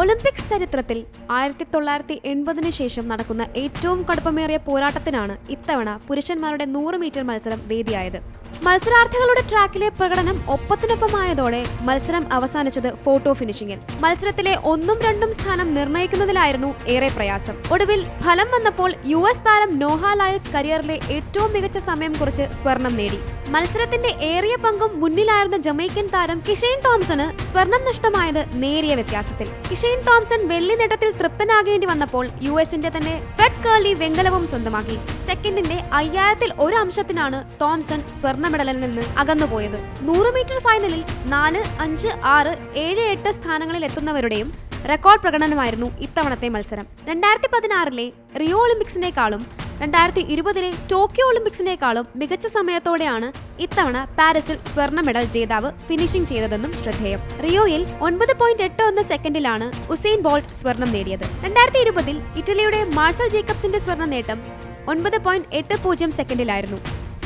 Olympics ചരിത്രത്തിൽ ആയിരത്തി തൊള്ളായിരത്തി എൺപതിനു ശേഷം നടക്കുന്ന ഏറ്റവും കടുപ്പമേറിയ പോരാട്ടത്തിനാണ് ഇത്തവണ പുരുഷന്മാരുടെ നൂറ് മീറ്റർ മത്സരം വേദിയായത്. മത്സരാർത്ഥികളുടെ ട്രാക്കിലെ പ്രകടനം ഒപ്പത്തിനൊപ്പമായതോടെ മത്സരം അവസാനിച്ചത് ഫോട്ടോ ഫിനിഷിംഗിൽ മത്സരത്തിലെ ഒന്നും രണ്ടും സ്ഥാനം നിർണയിക്കുന്നതിലായിരുന്നു ഏറെ പ്രയാസം. ഒടുവിൽ ഫലം വന്നപ്പോൾ യു എസ് താരം നോഹ ലയൽസ് കരിയറിലെ ഏറ്റവും മികച്ച സമയം കുറിച്ച് സ്വർണം നേടി. മത്സരത്തിന്റെ ഏറിയ പങ്കും മുന്നിലായിരുന്ന ജമൈക്കൻ താരം കിഷെയ്ൻ തോംസണ് സ്വർണം നഷ്ടമായത് നേരിയ വ്യത്യാസത്തിൽ. കിഷെയ്ൻ തോംസൺ വെള്ളി നേട്ടത്തിൽ തൃപ്തനാകേണ്ടി വന്നപ്പോൾ യു എസിന്റെ തന്നെ ഫെഡ് കേർലി വെങ്കലവും സ്വന്തമാക്കി. സെക്കൻഡിന്റെ അയ്യായിരത്തിൽ ഒരു അംശത്തിനാണ് തോംസൺ സ്വർണ മെഡലിൽ നിന്ന് അകന്നുപോയത്. നൂറ് മീറ്റർ ഫൈനലിൽ നാല് അഞ്ച് ആറ് ഏഴ് എട്ട് സ്ഥാനങ്ങളിൽ എത്തുന്നവരുടെയും റെക്കോർഡ് പ്രകടനമായിരുന്നു ഇത്തവണത്തെ മത്സരം. രണ്ടായിരത്തി പതിനാറിലെ റിയോ ഒളിമ്പിക്സിനേക്കാളും രണ്ടായിരത്തി ഇരുപതിലെ ടോക്കിയോ ഒളിമ്പിക്സിനേക്കാളും മികച്ച സമയത്തോടെയാണ് ഇത്തവണ പാരീസിൽ സ്വർണ മെഡൽ ജേതാവ് ഫിനിഷിംഗ് ചെയ്തതെന്നും ശ്രദ്ധേയം. റിയോയിൽ ഒൻപത് പോയിന്റ് എട്ട് ഒന്ന് സെക്കൻഡിലാണ് ഉസൈൻ ബോൾട്ട് സ്വർണം നേടിയത്. രണ്ടായിരത്തി ഇരുപതിൽ ഇറ്റലിയുടെ മാർസൽ ജേക്കബ്സിന്റെ സ്വർണ നേട്ടം ഒൻപത് പോയിന്റ് എട്ട് പൂജ്യം സെക്കൻഡിലായിരുന്നു.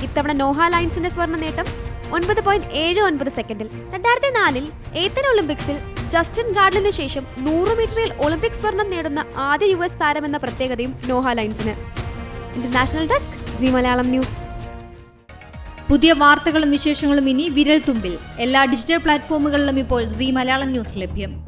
ഇത്തവണ നോഹ ലൈൻസിന്റെ സ്വർണ നേട്ടം ഒൻപത് പോയിന്റ് ഏഴ് ഒൻപത് സെക്കൻഡിൽ. രണ്ടായിരത്തി നാലിൽ ഏത്തൻ ഒളിമ്പിക്സിൽ ജസ്റ്റിൻ ഗാർഡിനു ശേഷം നൂറ് മീറ്ററിൽ ഒളിമ്പിക് സ്വർണം നേടുന്ന ആദ്യ യു എസ് താരമെന്ന പ്രത്യേകതയും Noah ലൈൻസിന്. International desk C Malayalam news. പുതിയ വാർത്തകളും വിശേഷങ്ങളും ഇനി വിരൽ തുമ്പിൽ എല്ലാ ഡിജിറ്റൽ പ്ലാറ്റ്ഫോമുകളിലും ഇപ്പോൾ സി മലയാളം ന്യൂസ് ലഭ്യം.